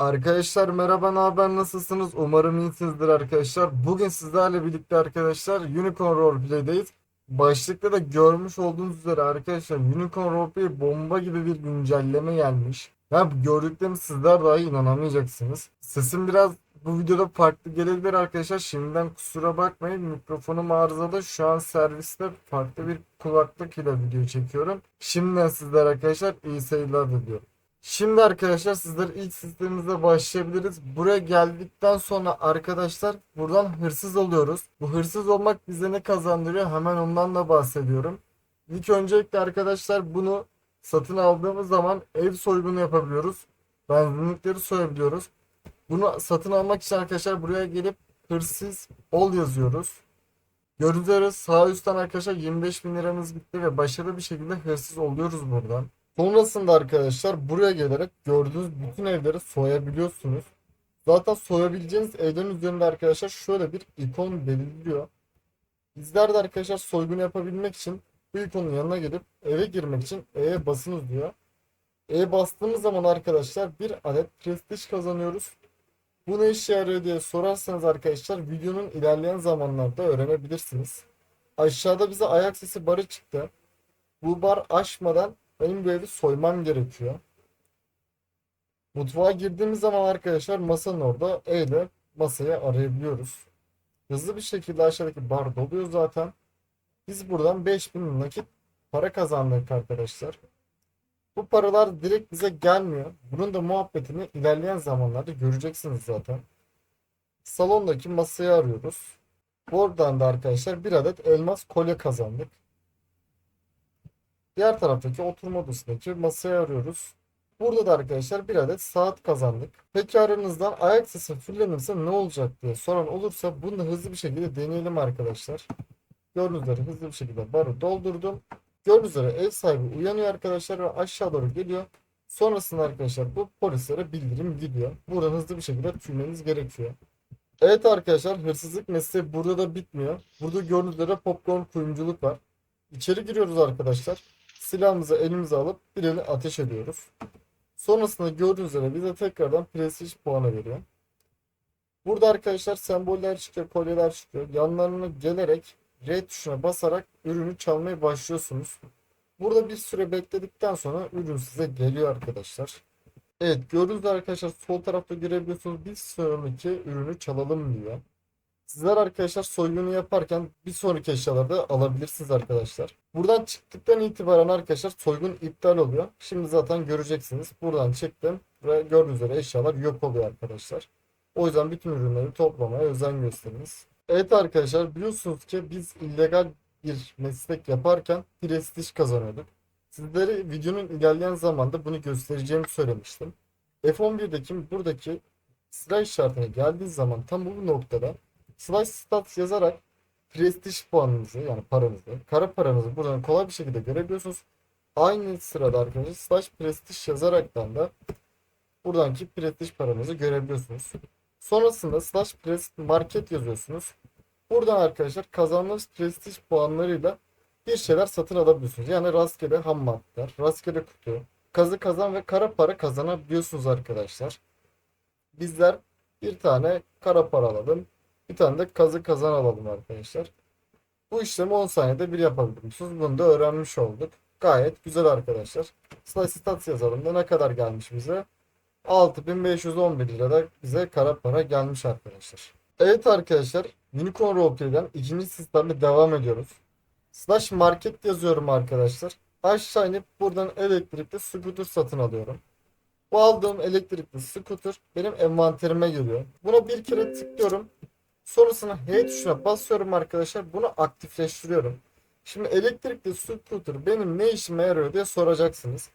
Arkadaşlar merhaba ne haber nasılsınız? Umarım iyisinizdir arkadaşlar. Bugün sizlerle birlikte arkadaşlar Unicorn Roleplay'deyiz. Başlıkta da görmüş olduğunuz üzere arkadaşlar Unicorn Roleplay bomba gibi bir güncelleme gelmiş. Ya gördüklerimi sizler dahi inanamayacaksınız. Sesim biraz bu videoda farklı gelebilir arkadaşlar. Şimdiden kusura bakmayın. Mikrofonum arızalı. Şu an serviste farklı bir kulaklık ile video çekiyorum. Şimdiden sizler arkadaşlar iyi seyirler diliyorum. Şimdi arkadaşlar sizler ilk sistemimize başlayabiliriz. Buraya geldikten sonra arkadaşlar buradan hırsız oluyoruz. Bu hırsız olmak bize ne kazandırıyor? Hemen ondan da bahsediyorum. İlk öncelikle arkadaşlar bunu satın aldığımız zaman ev soygunu yapabiliyoruz. Benzinlikleri soyabiliyoruz. Bunu satın almak için arkadaşlar buraya gelip hırsız ol yazıyoruz. Gördüğünüz üzere sağ üstten arkadaşlar 25 bin liramız gitti ve başarılı bir şekilde hırsız oluyoruz buradan. Sonrasında arkadaşlar buraya gelerek gördüğünüz bütün evleri soyabiliyorsunuz. Zaten soyabileceğiniz evlerin üzerinde arkadaşlar şöyle bir ikon belirliyor. Bizler de arkadaşlar soygunu yapabilmek için bu ikonun yanına gelip eve girmek için E'ye basınız diyor. E'ye bastığımız zaman arkadaşlar bir adet prestij kazanıyoruz. Bu ne işe yarıyor diye sorarsanız arkadaşlar videonun ilerleyen zamanlarda öğrenebilirsiniz. Aşağıda bize ayak sesi barı çıktı. Bu bar aşmadan benim bu evi soymam gerekiyor. Mutfağa girdiğimiz zaman arkadaşlar masanın orada E ile masayı arayabiliyoruz. Hızlı bir şekilde aşağıdaki bar doluyor zaten. Biz buradan 5000 nakit para kazandık arkadaşlar. Bu paralar direkt bize gelmiyor. Bunun da muhabbetini ilerleyen zamanlarda göreceksiniz zaten. Salondaki masayı arıyoruz. Buradan da arkadaşlar bir adet elmas kolye kazandık. Diğer taraftaki oturma odasındaki masayı arıyoruz. Burada da arkadaşlar bir adet saat kazandık. Peki aranızdan ayak sesi fullenirse ne olacak diye soran olursa bunu da hızlı bir şekilde deneyelim arkadaşlar. Gördüğünüz üzere hızlı bir şekilde barı doldurdum. Gördüğünüz üzere ev sahibi uyanıyor arkadaşlar ve aşağı doğru geliyor. Sonrasında arkadaşlar bu polislere bildirim gidiyor. Buradan hızlı bir şekilde tüymeniz gerekiyor. Evet arkadaşlar hırsızlık mesleği burada da bitmiyor. Burada gördüğünüz üzere popcorn kuyumculuk var. İçeri giriyoruz arkadaşlar. Silahımızı elimize alıp birini ateş ediyoruz. Sonrasında gördüğünüz üzere bize tekrardan prestij puanı veriyor. Burada arkadaşlar semboller çıkıyor, kolyeler çıkıyor. Yanlarına gelerek R tuşuna basarak ürünü çalmaya başlıyorsunuz. Burada bir süre bekledikten sonra ürün size geliyor arkadaşlar. Evet gördüğünüz arkadaşlar sol tarafta görebiliyorsunuz bir sonraki ürünü çalalım diyor. Sizler arkadaşlar soygunu yaparken bir sonraki eşyaları da alabilirsiniz arkadaşlar. Buradan çıktıktan itibaren arkadaşlar soygun iptal oluyor. Şimdi zaten göreceksiniz. Buradan çıktım ve gördüğünüz üzere eşyalar yok oluyor arkadaşlar. O yüzden bütün ürünleri toplamaya özen gösteriniz. Evet arkadaşlar biliyorsunuz ki biz illegal bir meslek yaparken prestij kazanıyorduk. Sizlere videonun ilerleyen zamanda bunu göstereceğimi söylemiştim. F11'deki buradaki silah işaretine geldiği zaman tam bu noktada slash stats yazarak prestij puanınızı yani paranızı, kara paranızı buradan kolay bir şekilde görebiliyorsunuz. Aynı sırada arkadaşlar slash prestij yazaraktan da buradanki prestij paranızı görebiliyorsunuz. Sonrasında slash prestij market yazıyorsunuz. Buradan arkadaşlar kazandığınız prestij puanlarıyla bir şeyler satın alabiliyorsunuz. Yani rastgele ham maddeler, rastgele kutu, kazı kazan ve kara para kazanabiliyorsunuz arkadaşlar. Bizler bir tane kara para alalım. Bir tane de kazı kazan alalım arkadaşlar. Bu işlemi 10 saniyede bir yapabiliyorsunuz. Bunu da öğrenmiş olduk. Gayet güzel arkadaşlar. Slash stats yazalım da ne kadar gelmiş bize? 6511 lirada bize kara para gelmiş arkadaşlar. Evet arkadaşlar Unicorn Roleplay'den ikinci sistemle devam ediyoruz. Slash market yazıyorum arkadaşlar. Aşağı inip buradan elektrikli scooter satın alıyorum. Bu aldığım elektrikli scooter benim envanterime geliyor. Buna bir kere tıklıyorum. Sonrasında H tuşuna basıyorum arkadaşlar. Bunu aktifleştiriyorum. Şimdi elektrikli scooter benim ne işime yarıyor diye soracaksınız.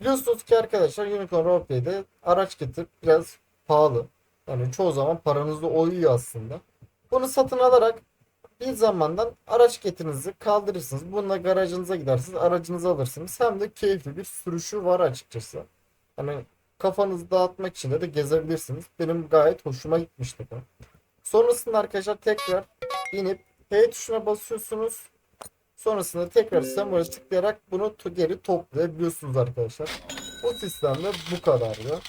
Biliyorsunuz ki arkadaşlar Unicorn Roleplay'de araç getirip biraz pahalı. Yani çoğu zaman paranızda oyuyor aslında. Bunu satın alarak bir zamandan araç getirinizi kaldırırsınız. Bununla garajınıza gidersiniz. Aracınızı alırsınız. Hem de keyifli bir sürüşü var açıkçası. Hani kafanızı dağıtmak için de, de gezebilirsiniz. Benim gayet hoşuma gitmişti bu. Sonrasında arkadaşlar tekrar inip H tuşuna basıyorsunuz. Sonrasında tekrar sembole tıklayarak bunu geri toplayabiliyorsunuz arkadaşlar. Bu sistemde bu kadardı.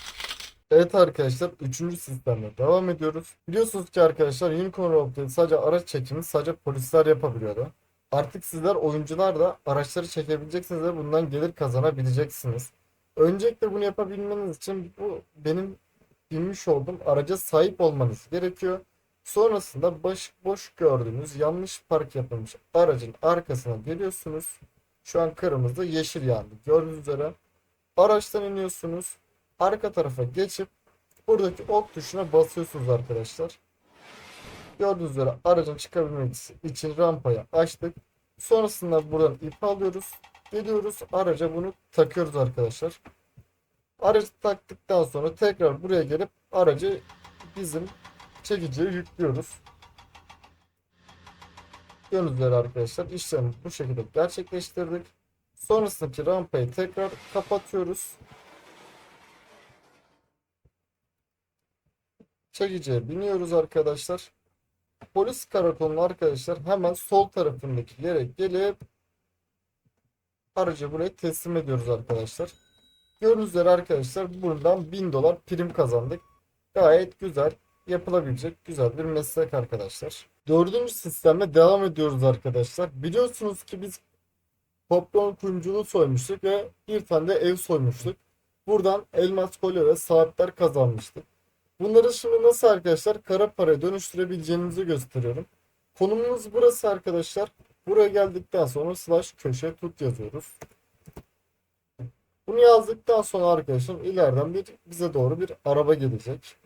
Evet arkadaşlar 3. sistemle devam ediyoruz. Biliyorsunuz ki arkadaşlar Unicorn Roleplay'i sadece araç çekimi sadece polisler yapabiliyordu. Artık sizler oyuncular da araçları çekebileceksiniz ve bundan gelir kazanabileceksiniz. Öncelikle bunu yapabilmeniz için bu benim binmiş olduğum araca sahip olmanız gerekiyor. Sonrasında baş, boş gördüğünüz yanlış park yapılmış aracın arkasına geliyorsunuz. Şu an kırmızı yeşil yandı. Gördüğünüz üzere araçtan iniyorsunuz. Arka tarafa geçip buradaki ok tuşuna basıyorsunuz arkadaşlar. Gördüğünüz üzere aracın çıkabilmesi için rampayı açtık. Sonrasında buradan ip alıyoruz. Geliyoruz araca bunu takıyoruz arkadaşlar. Aracı taktıktan sonra tekrar buraya gelip aracı bizim çekiciye yüklüyoruz. Gördüğünüz arkadaşlar işlemi bu şekilde gerçekleştirdik. Sonrasındaki rampayı tekrar kapatıyoruz. Çekiciye biniyoruz arkadaşlar. Polis karakolunun arkadaşlar hemen sol tarafındaki yere gelip aracı buraya teslim ediyoruz arkadaşlar. Gördüğünüz arkadaşlar buradan 1000 dolar prim kazandık. Gayet güzel yapılabilecek güzel bir meslek arkadaşlar. Dördüncü sistemle devam ediyoruz arkadaşlar. Biliyorsunuz ki biz Popcorn kuyumculuğu soymuştuk ve bir tane de ev soymuştuk. Buradan elmas kolye ve saatler kazanmıştık. Bunları şimdi nasıl arkadaşlar kara paraya dönüştürebileceğinizi gösteriyorum. Konumumuz burası arkadaşlar. Buraya geldikten sonra slash köşe tut yazıyoruz. Bunu yazdıktan sonra arkadaşlar ileriden bir bize doğru bir araba gelecek.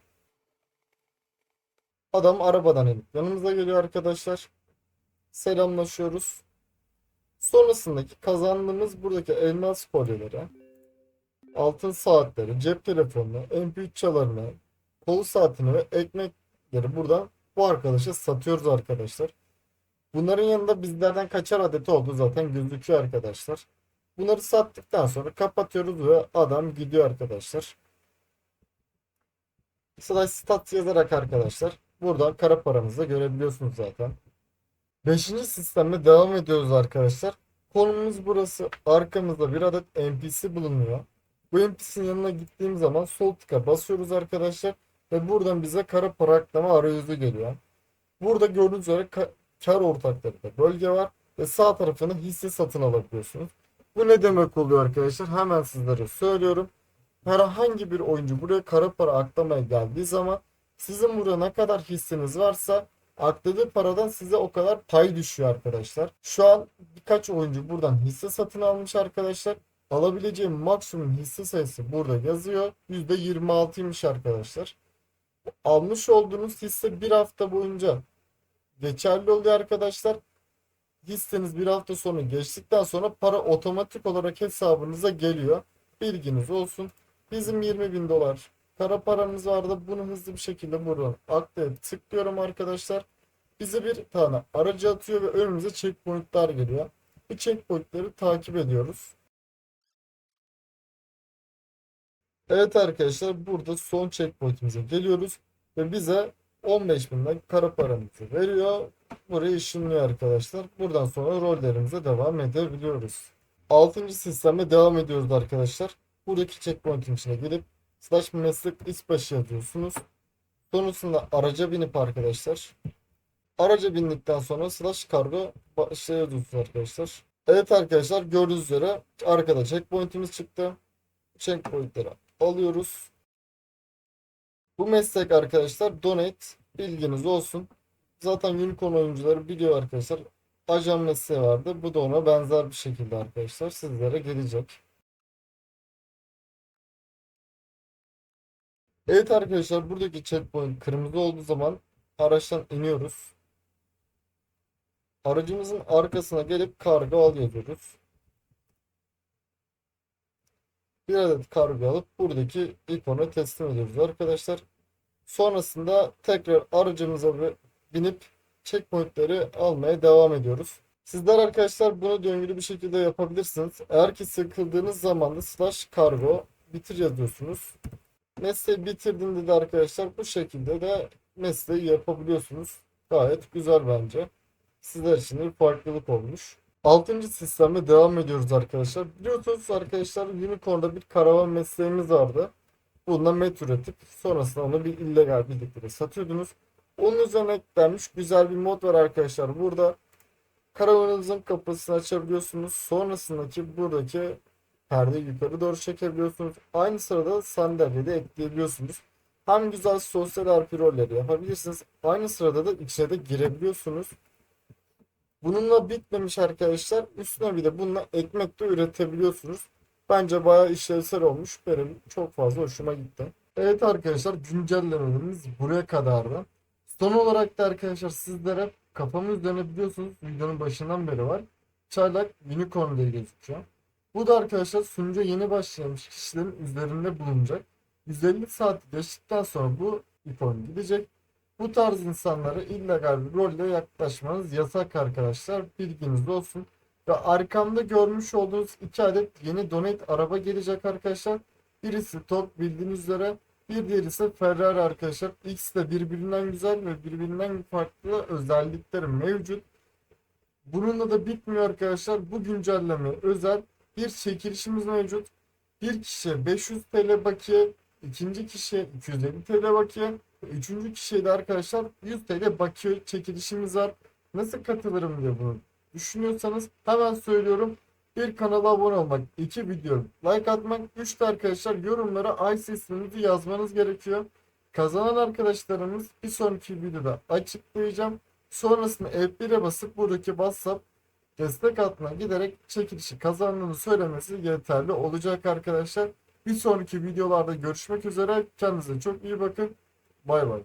Adam arabadan inip yanımıza geliyor arkadaşlar. Selamlaşıyoruz. Sonrasındaki kazandığımız buradaki elmas kolyeleri, altın saatleri, cep telefonunu, MP3 çalarını, kol saatini ve ekmekleri buradan bu arkadaşa satıyoruz arkadaşlar. Bunların yanında bizlerden kaçar adeti olduğu zaten gözüküyor arkadaşlar. Bunları sattıktan sonra kapatıyoruz ve adam gidiyor arkadaşlar. Slash stat yazarak arkadaşlar buradan kara paramızı görebiliyorsunuz zaten. Beşinci sistemle devam ediyoruz arkadaşlar. Konumuz burası. Arkamızda bir adet NPC bulunuyor. Bu NPC'nin yanına gittiğim zaman sol tıka basıyoruz arkadaşlar. Ve buradan bize kara para aklama arayüzü geliyor. Burada gördüğünüz üzere ka- kar ortakları da bölge var. Ve sağ tarafını hisse satın alabiliyorsunuz. Bu ne demek oluyor arkadaşlar? Hemen sizlere söylüyorum. Herhangi bir oyuncu buraya kara para aklamaya geldiği zaman sizin burada ne kadar hisseniz varsa akladığı paradan size o kadar pay düşüyor arkadaşlar. Şu an birkaç oyuncu buradan hisse satın almış arkadaşlar. Alabileceğim maksimum hisse sayısı burada yazıyor. %26'ymış arkadaşlar. Almış olduğunuz hisse bir hafta boyunca geçerli oluyor arkadaşlar. Hisseniz bir hafta sonra geçtikten sonra para otomatik olarak hesabınıza geliyor. Bilginiz olsun. Bizim 20 bin dolar kara paramız vardı. Bunu hızlı bir şekilde buradan aktive tıklıyorum arkadaşlar. Bize bir tane aracı atıyor ve önümüze checkpointler geliyor. Bu checkpointleri takip ediyoruz. Evet arkadaşlar burada son checkpointimize geliyoruz ve bize 15 binden kara paramızı veriyor. Burayı ışınlıyor arkadaşlar. Buradan sonra rollerimize devam edebiliyoruz. 6. sistemle devam ediyoruz arkadaşlar. Buradaki checkpoint'in içine gelip slash meslek isbaşı yazıyorsunuz. Sonrasında araca binip arkadaşlar. Araca bindikten sonra slash kargo şey yazıyorsunuz arkadaşlar. Evet arkadaşlar gördüğünüz üzere arkada checkpoint'imiz çıktı. Checkpoint'leri alıyoruz. Bu meslek arkadaşlar donate bilginiz olsun. Zaten unicorn oyuncuları biliyor arkadaşlar. Ajan mesleği vardı. Bu da ona benzer bir şekilde arkadaşlar sizlere gelecek. Evet arkadaşlar buradaki checkpoint kırmızı olduğu zaman araçtan iniyoruz. Aracımızın arkasına gelip kargo al yazıyoruz. Bir adet kargo alıp buradaki ikona teslim ediyoruz arkadaşlar. Sonrasında tekrar aracımıza binip checkpointleri almaya devam ediyoruz. Sizler arkadaşlar bunu döngülü bir şekilde yapabilirsiniz. Eğer ki sıkıldığınız zaman da slash kargo bitir yazıyorsunuz. Mesleği bitirdiğinde de arkadaşlar bu şekilde de mesleği yapabiliyorsunuz. Gayet güzel bence. Sizler için bir farklılık olmuş. Altıncı sistemle devam ediyoruz arkadaşlar. Biliyorsunuz arkadaşlar Unicorn'da bir karavan mesleğimiz vardı. bundan met üretip sonrasında onu bir illegal birlikte satıyordunuz. Onun üzerine eklenmiş güzel bir mod var arkadaşlar. Burada karavanınızın kapısını açabiliyorsunuz. Sonrasındaki buradaki perdeyi yukarı doğru çekebiliyorsunuz. Aynı sırada sandalye de ekleyebiliyorsunuz. Hem güzel sosyal RP rolleri yapabilirsiniz. Aynı sırada da içine de girebiliyorsunuz. Bununla bitmemiş arkadaşlar. Üstüne bir de bununla ekmek de üretebiliyorsunuz. Bence bayağı işlevsel olmuş. Benim çok fazla hoşuma gitti. Evet arkadaşlar güncellemelerimiz buraya kadardı. Son olarak da arkadaşlar sizlere kafamın üzerine biliyorsunuz videonun başından beri var. Çaylak Unicorn diye gözüküyor. Bu da arkadaşlar sunucuya yeni başlamış kişilerin üzerinde bulunacak. 150 saat geçtikten sonra bu ikon gidecek. Bu tarz insanlara illegal bir rolle yaklaşmanız yasak arkadaşlar. Bilginiz olsun. Ve arkamda görmüş olduğunuz iki adet yeni donate araba gelecek arkadaşlar. Birisi top bildiğiniz üzere. Bir diğeri ise Ferrari arkadaşlar. İkisi de birbirinden güzel ve birbirinden farklı özellikleri mevcut. Bununla da bitmiyor arkadaşlar. Bu güncelleme özel bir çekilişimiz mevcut. Bir kişiye 500 TL bakiye, ikinci kişiye 250 TL bakiye, üçüncü kişiye de arkadaşlar 100 TL bakiye çekilişimiz var. Nasıl katılırım diye bunu düşünüyorsanız hemen söylüyorum. Bir kanala abone olmak, iki video like atmak, üç de arkadaşlar yorumlara ay isminizi yazmanız gerekiyor. Kazanan arkadaşlarımız bir sonraki videoda açıklayacağım. Sonrasında F1'e basıp buradaki WhatsApp destek hattına giderek çekilişi kazandığını söylemesi yeterli olacak arkadaşlar. Bir sonraki videolarda görüşmek üzere. Kendinize çok iyi bakın. Bay bay.